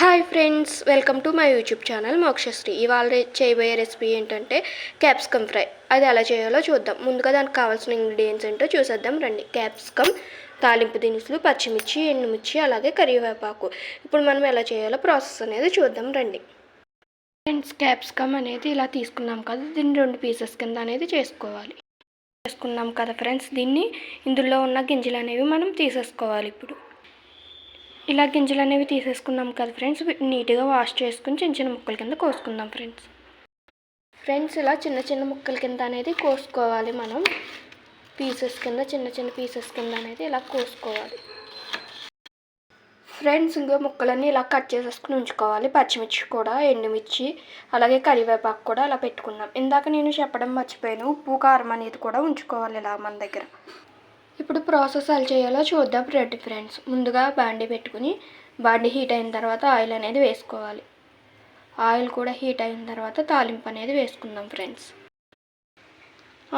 Hi friends welcome to my YouTube channel Mokshashri. ఇవాళ చేయబోయే recipe ఏంటంటే క్యాప్సికమ్ ఫ్రై. అది ఎలా చేయాలో చూద్దాం. ముందుగా దానికి కావాల్సిన ఇంగ్రీడియంట్స్ ఏంటో చూసేద్దాం రండి. క్యాప్సికమ్ తాలింపు దినుసులు పచ్చిమిర్చి ఎండుమిర్చి అలాగే కరివేపాకు. ఇప్పుడు మనం ఎలా చేయాలో ప్రాసెస్ అనేది చూద్దాం రండి. ఫ్రెండ్స్ క్యాప్సికమ్ అనేది ఇలా తీసుకున్నాం కదా దీన్ని రెండు పీసెస్ కింద అనేది చేసుకోవాలి. చేసుకున్నాం కదా ఫ్రెండ్స్ దీన్ని ఇందులో ఉన్న గింజలు అనేవి మనం తీసేసుకోవాలి ఇప్పుడు. ఇలా గింజలు అనేవి తీసేసుకున్నాం కదా ఫ్రెండ్స్. నీట్గా వాష్ చేసుకుని చిన్న చిన్న ముక్కల కింద కోసుకుందాం ఫ్రెండ్స్. ఫ్రెండ్స్ ఇలా చిన్న చిన్న ముక్కల కింద అనేది కోసుకోవాలి మనం. పీసెస్ కింద చిన్న చిన్న పీసెస్ కింద అనేది ఇలా కోసుకోవాలి. ఫ్రెండ్స్ ఇంకో ముక్కలన్నీ ఇలా కట్ చేసేసుకుని ఉంచుకోవాలి. పచ్చిమిర్చి కూడా ఎండుమిర్చి అలాగే కరివేపాకు కూడా అలా పెట్టుకున్నాం ఇందాక నేను చెప్పడం మర్చిపోయాను. ఉప్పు కారం అనేది కూడా ఉంచుకోవాలి ఇలా మన దగ్గర. ఇప్పుడు ప్రాసెస్ ఎలా చేయాలో చూద్దాం రెడ్డి ఫ్రెండ్స్. ముందుగా బాండి పెట్టుకుని బాండి హీట్ అయిన తర్వాత ఆయిల్ అనేది వేసుకోవాలి. ఆయిల్ కూడా హీట్ అయిన తర్వాత తాలింపు అనేది వేసుకుందాం ఫ్రెండ్స్.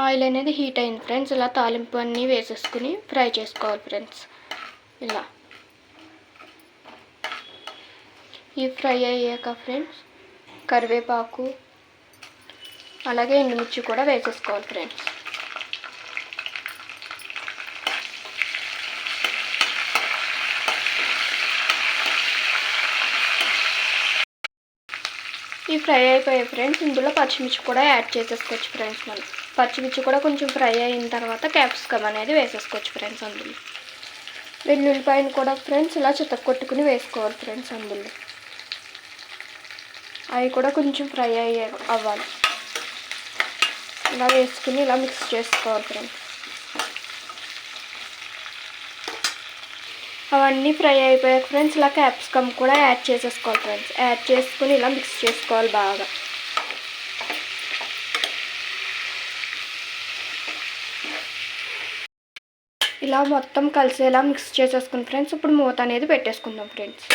ఆయిల్ అనేది హీట్ అయింది ఫ్రెండ్స్ ఇలా తాలింపు అన్నీ వేసేసుకుని ఫ్రై చేసుకోవాలి ఫ్రెండ్స్. ఇలా. ఈ ఫ్రై అయ్యాక ఫ్రెండ్స్ కరివేపాకు అలాగే ఎండుమిర్చి కూడా వేసేసుకోవాలి ఫ్రెండ్స్. ఈ ఫ్రై అయిపోయాయి ఫ్రెండ్స్ ఇందులో పచ్చిమిర్చి కూడా యాడ్ చేసేసుకోవచ్చు ఫ్రెండ్స్ మనం. పచ్చిమిర్చి కూడా కొంచెం ఫ్రై అయిన తర్వాత క్యాప్సికమ్ అనేది వేసేసుకోవచ్చు ఫ్రెండ్స్ అందులో. వెల్లుల్లిపాయను కూడా ఫ్రెండ్స్ ఇలా చితక్కొట్టుకుని వేసుకోవాలి ఫ్రెండ్స్ అందులో. అవి కూడా కొంచెం ఫ్రై అయ్యే అవ్వాలి. ఇలా వేసుకుని ఇలా మిక్స్ చేసుకోవాలి ఫ్రెండ్స్. అవన్నీ ఫ్రై అయిపోయాక ఫ్రెండ్స్ ఇలా క్యాప్సికమ్ కూడా యాడ్ చేసేసుకోవాలి ఫ్రెండ్స్. యాడ్ చేసుకుని ఇలా మిక్స్ చేసుకోవాలి బాగా. ఇలా మొత్తం కలిసేలా మిక్స్ చేసేసుకుని ఫ్రెండ్స్ ఇప్పుడు మూత అనేది పెట్టేసుకుందాం ఫ్రెండ్స్.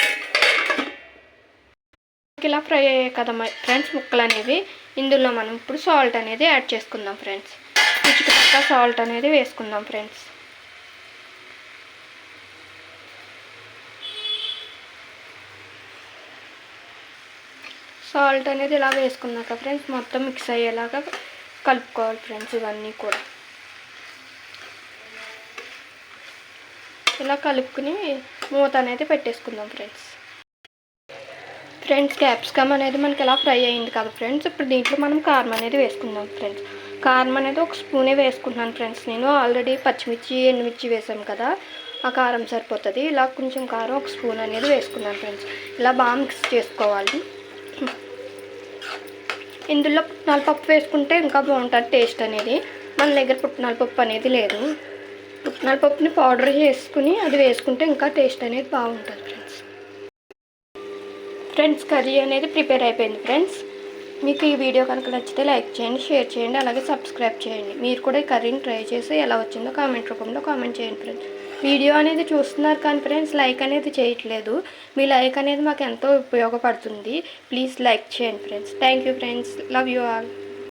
ఇలా ఫ్రై అయ్యాయి కదా ఫ్రెండ్స్ ముక్కలు అనేవి. ఇందులో మనం ఇప్పుడు సాల్ట్ అనేది యాడ్ చేసుకుందాం ఫ్రెండ్స్. రుచికి తగ్గ సాల్ట్ అనేది వేసుకుందాం ఫ్రెండ్స్. సాల్ట్ అనేది ఇలా వేసుకున్నాక ఫ్రెండ్స్ మొత్తం మిక్స్ అయ్యేలాగా కలుపుకోవాలి ఫ్రెండ్స్ ఇవన్నీ కూడా. ఇలా కలుపుకుని మూత అనేది పెట్టేసుకుందాం ఫ్రెండ్స్. ఫ్రెండ్స్ క్యాప్సికమ్ అనేది మనకి ఇలా ఫ్రై అయింది కదా ఫ్రెండ్స్ ఇప్పుడు దీంట్లో మనం కారం అనేది వేసుకుందాం ఫ్రెండ్స్. కారం అనేది ఒక స్పూనే వేసుకుంటున్నాను ఫ్రెండ్స్ నేను. ఆల్రెడీ పచ్చిమిర్చి ఎండుమిర్చి వేసాం కదా ఆ కారం సరిపోతుంది. ఇలా కొంచెం కారం ఒక స్పూన్ అనేది వేసుకున్నాను ఫ్రెండ్స్. ఇలా బాగా మిక్స్ చేసుకోవాలి. ఇందులో పుట్నాల పప్పు వేసుకుంటే ఇంకా బాగుంటుంది టేస్ట్ అనేది. మన దగ్గర పుట్నాల పప్పు అనేది లేదు. పుట్నాల పప్పుని పౌడర్ చేసుకుని అది వేసుకుంటే ఇంకా టేస్ట్ అనేది బాగుంటుంది ఫ్రెండ్స్. ఫ్రెండ్స్ కర్రీ అనేది ప్రిపేర్ అయిపోయింది ఫ్రెండ్స్. మీకు ఈ వీడియో కనుక నచ్చితే లైక్ చేయండి షేర్ చేయండి అలాగే సబ్స్క్రైబ్ చేయండి. మీరు కూడా ఈ కర్రీని ట్రై చేసి ఎలా వచ్చిందో కామెంట్ రూపంలో కామెంట్ చేయండి ఫ్రెండ్స్. వీడియో అనేది చూస్తున్నారు కానీ ఫ్రెండ్స్ లైక్ అనేది చేయట్లేదు. మీ లైక్ అనేది మాకు ఎంతో ఉపయోగపడుతుంది. ప్లీజ్ లైక్ చేయండి friends. Thank you friends. Love you all.